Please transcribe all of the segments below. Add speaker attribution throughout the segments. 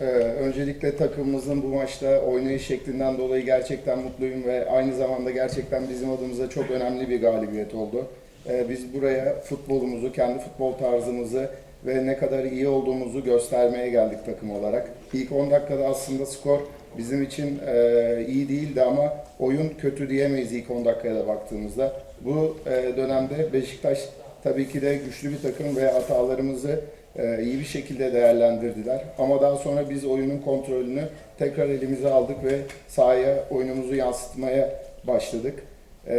Speaker 1: Ee, öncelikle takımımızın bu maçta oynayış şeklinden dolayı gerçekten mutluyum ve aynı zamanda gerçekten bizim adımıza çok önemli bir galibiyet oldu. Ee, biz buraya futbolumuzu, kendi futbol tarzımızı ve ne kadar iyi olduğumuzu göstermeye geldik takım olarak. İlk 10 dakikada aslında skor bizim için e, iyi değildi ama oyun kötü diyemeyiz ilk 10 dakikaya da baktığımızda. Bu e, dönemde Beşiktaş tabii ki de güçlü bir takım ve hatalarımızı e, iyi bir şekilde değerlendirdiler. Ama daha sonra biz oyunun kontrolünü tekrar elimize aldık ve sahaya oyunumuzu yansıtmaya başladık. E,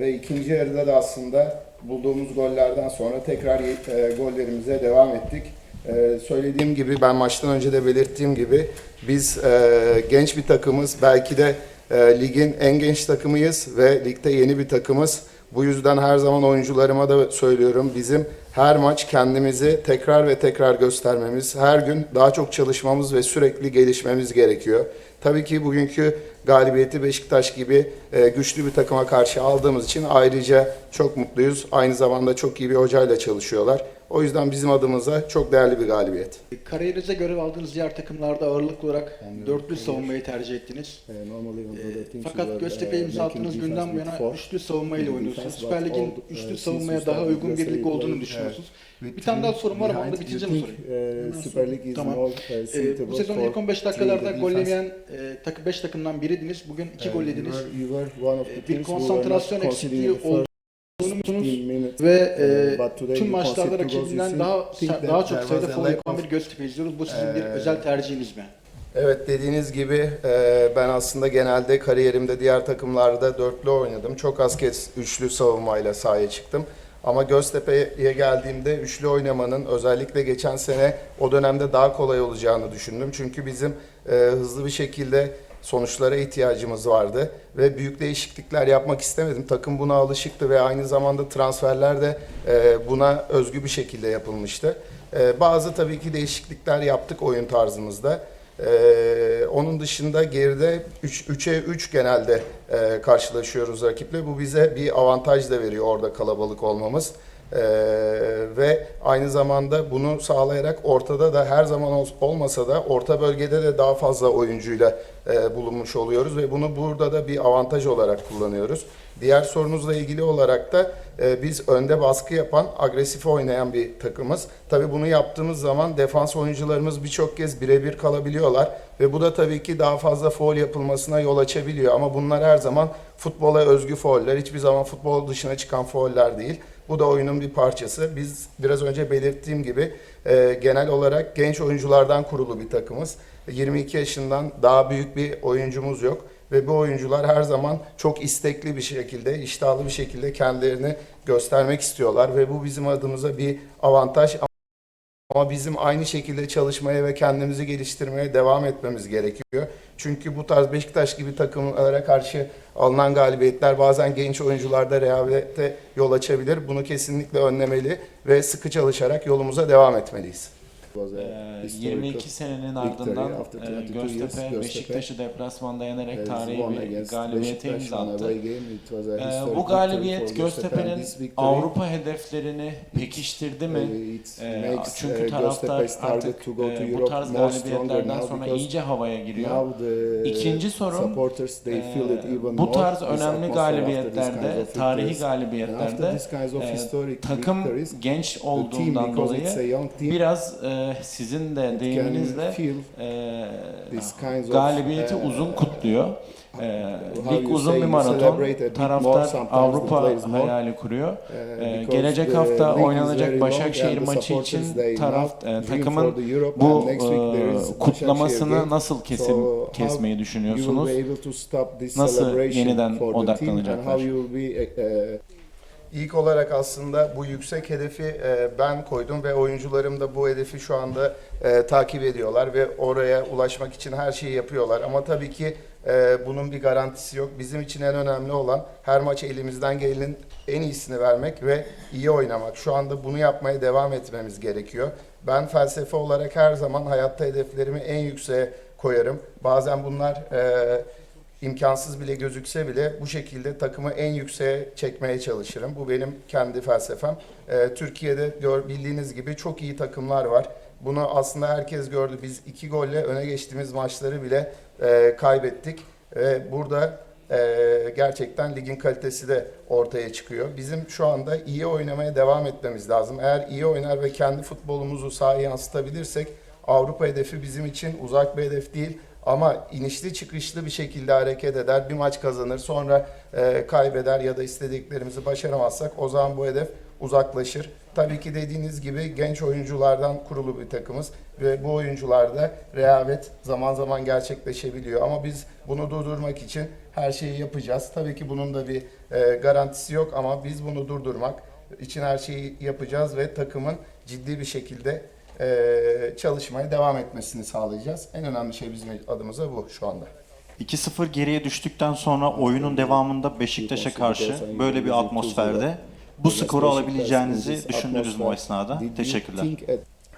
Speaker 1: ve ikinci yarıda da aslında bulduğumuz gollerden sonra tekrar e, gollerimize devam ettik. E, söylediğim gibi ben maçtan önce de belirttiğim gibi biz e, genç bir takımız. Belki de e, ligin en genç takımıyız ve ligde yeni bir takımız. Bu yüzden her zaman oyuncularıma da söylüyorum. Bizim her maç kendimizi tekrar ve tekrar göstermemiz, her gün daha çok çalışmamız ve sürekli gelişmemiz gerekiyor. Tabii ki bugünkü galibiyeti Beşiktaş gibi e, güçlü bir takıma karşı aldığımız için ayrıca çok mutluyuz. Aynı zamanda çok iyi bir hocayla çalışıyorlar. O yüzden bizim adımıza çok değerli bir galibiyet.
Speaker 2: Kariyerinize görev aldığınız diğer takımlarda ağırlıklı olarak dörtlü savunmayı tercih ettiniz.
Speaker 3: Teams we
Speaker 2: fakat
Speaker 3: were,
Speaker 2: Göztepe'ye imza attığınız günden bu yana üçlü savunmayla oynuyorsunuz. Süper Lig'in
Speaker 3: uh,
Speaker 2: üçlü savunmaya daha uygun bir lig olduğunu düşünüyorsunuz. Bir tane daha sorum var ama onu da bitireceğim soruyu.
Speaker 3: League is
Speaker 2: Tamam. bu sezon ilk 15
Speaker 3: three
Speaker 2: dakikalarda gol yemeyen e, takım 5 takımdan biriydiniz. Bugün 2
Speaker 3: Uh,
Speaker 2: gol yediniz. Bir konsantrasyon eksikliği
Speaker 3: in
Speaker 2: Ve e,
Speaker 3: today
Speaker 2: tüm maçlarda rakibinden daha daha çok sayıda foul yapan bir Göztepe izliyoruz. Bu sizin bir
Speaker 1: Ee,
Speaker 2: özel tercihiniz mi?
Speaker 1: Evet dediğiniz gibi e, ben aslında genelde kariyerimde diğer takımlarda dörtlü oynadım. Çok az kez üçlü savunmayla sahaya çıktım. Ama Göztepe'ye geldiğimde üçlü oynamanın özellikle geçen sene o dönemde daha kolay olacağını düşündüm. Çünkü bizim e, hızlı bir şekilde sonuçlara ihtiyacımız vardı ve büyük değişiklikler yapmak istemedim. Takım buna alışıktı ve aynı zamanda transferler de e, buna özgü bir şekilde yapılmıştı. E, bazı tabii ki değişiklikler yaptık oyun tarzımızda. Ee, onun dışında geride 3 3'e 3 genelde e, karşılaşıyoruz rakiple. Bu bize bir avantaj da veriyor orada kalabalık olmamız. Ee, ve aynı zamanda bunu sağlayarak ortada da her zaman ol- olmasa da orta bölgede de daha fazla oyuncuyla e, bulunmuş oluyoruz ve bunu burada da bir avantaj olarak kullanıyoruz. Diğer sorunuzla ilgili olarak da e, biz önde baskı yapan, agresif oynayan bir takımız. Tabii bunu yaptığımız zaman defans oyuncularımız birçok kez birebir kalabiliyorlar ve bu da tabii ki daha fazla foul yapılmasına yol açabiliyor ama bunlar her zaman futbola özgü fauller, hiçbir zaman futbol dışına çıkan fauller değil. Bu da oyunun bir parçası. Biz biraz önce belirttiğim gibi e, genel olarak genç oyunculardan kurulu bir takımız. 22 yaşından daha büyük bir oyuncumuz yok ve bu oyuncular her zaman çok istekli bir şekilde, iştahlı bir şekilde kendilerini göstermek istiyorlar ve bu bizim adımıza bir avantaj. Ama bizim aynı şekilde çalışmaya ve kendimizi geliştirmeye devam etmemiz gerekiyor. Çünkü bu tarz Beşiktaş gibi takımlara karşı alınan galibiyetler bazen genç oyuncularda rehavete yol açabilir. Bunu kesinlikle önlemeli ve sıkı çalışarak yolumuza devam etmeliyiz.
Speaker 3: Was a
Speaker 4: Ee, 22 senenin ardından e,
Speaker 3: 22.
Speaker 4: Göztepe Beşiktaş'ı deplasmanda yenerek tarihi bir galibiyete imza attı. Ee, bu galibiyet Göztepe'nin Avrupa hedeflerini pekiştirdi mi?
Speaker 3: uh,
Speaker 4: Ee,
Speaker 3: makes,
Speaker 4: çünkü
Speaker 3: uh,
Speaker 4: taraftar artık e, bu tarz galibiyetlerden sonra iyice havaya giriyor. İkinci Ee,
Speaker 3: even
Speaker 4: bu tarz önemli galibiyetlerde, tarihi galibiyetlerde e, takım genç olduğundan dolayı biraz e, sizin de deyiminizle e,
Speaker 3: kinds of,
Speaker 4: galibiyeti
Speaker 3: uh,
Speaker 4: uzun kutluyor. E, lig uzun bir maraton. Taraftar Avrupa hayali kuruyor.
Speaker 3: Uh, because
Speaker 4: gelecek hafta oynanacak Başakşehir maçı için taraf e, takımın bu e, kutlamasını nasıl kesim kesmeyi düşünüyorsunuz? Nasıl yeniden
Speaker 3: for
Speaker 1: İlk olarak aslında bu yüksek hedefi e, ben koydum ve oyuncularım da bu hedefi şu anda e, takip ediyorlar ve oraya ulaşmak için her şeyi yapıyorlar. Ama tabii ki e, bunun bir garantisi yok. Bizim için en önemli olan her maç elimizden gelenin en iyisini vermek ve iyi oynamak. Şu anda bunu yapmaya devam etmemiz gerekiyor. Ben felsefe olarak her zaman hayatta hedeflerimi en yükseğe koyarım. Bazen bunlar imkansız bile gözükse bile bu şekilde takımı en yükseğe çekmeye çalışırım. Bu benim kendi felsefem. Ee, Türkiye'de gör, bildiğiniz gibi çok iyi takımlar var. Bunu aslında herkes gördü. Biz iki golle öne geçtiğimiz maçları bile e, kaybettik. Ve burada e, gerçekten ligin kalitesi de ortaya çıkıyor. Bizim şu anda iyi oynamaya devam etmemiz lazım. Eğer iyi oynar ve kendi futbolumuzu sahaya yansıtabilirsek Avrupa hedefi bizim için uzak bir hedef değil. Ama inişli çıkışlı bir şekilde hareket eder, bir maç kazanır, sonra e, kaybeder ya da istediklerimizi başaramazsak o zaman bu hedef uzaklaşır. Tabii ki dediğiniz gibi genç oyunculardan kurulu bir takımız ve bu oyuncularda rehavet zaman zaman gerçekleşebiliyor. Ama biz bunu durdurmak için her şeyi yapacağız. Tabii ki bunun da bir e, garantisi yok ama biz bunu durdurmak için her şeyi yapacağız ve takımın ciddi bir şekilde e, çalışmaya devam etmesini sağlayacağız. En önemli şey bizim adımıza bu şu anda.
Speaker 5: 2-0 geriye düştükten sonra oyunun devamında Beşiktaş'a karşı böyle bir atmosferde bu skoru alabileceğinizi düşündünüz mü o esnada? Teşekkürler.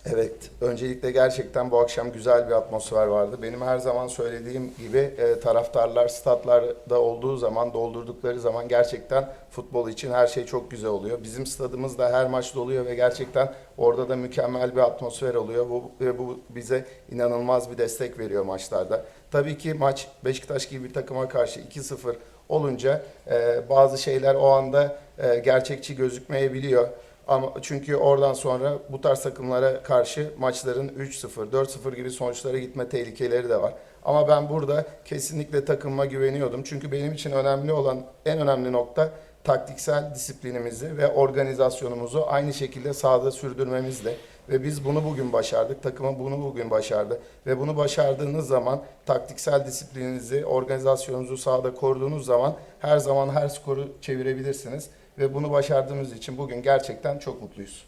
Speaker 1: Evet, öncelikle gerçekten bu akşam güzel bir atmosfer vardı. Benim her zaman söylediğim gibi e, taraftarlar statlarda olduğu zaman, doldurdukları zaman gerçekten futbol için her şey çok güzel oluyor. Bizim stadımız da her maç doluyor ve gerçekten orada da mükemmel bir atmosfer oluyor. Bu, ve bu bize inanılmaz bir destek veriyor maçlarda. Tabii ki maç Beşiktaş gibi bir takıma karşı 2-0 olunca e, bazı şeyler o anda e, gerçekçi gözükmeyebiliyor. Ama çünkü oradan sonra bu tarz takımlara karşı maçların 3-0, 4-0 gibi sonuçlara gitme tehlikeleri de var. Ama ben burada kesinlikle takımıma güveniyordum. Çünkü benim için önemli olan en önemli nokta taktiksel disiplinimizi ve organizasyonumuzu aynı şekilde sahada sürdürmemizle. Ve biz bunu bugün başardık. Takımı bunu bugün başardı. Ve bunu başardığınız zaman taktiksel disiplininizi, organizasyonunuzu sahada koruduğunuz zaman her zaman her skoru çevirebilirsiniz. Ve bunu başardığımız için bugün gerçekten çok mutluyuz.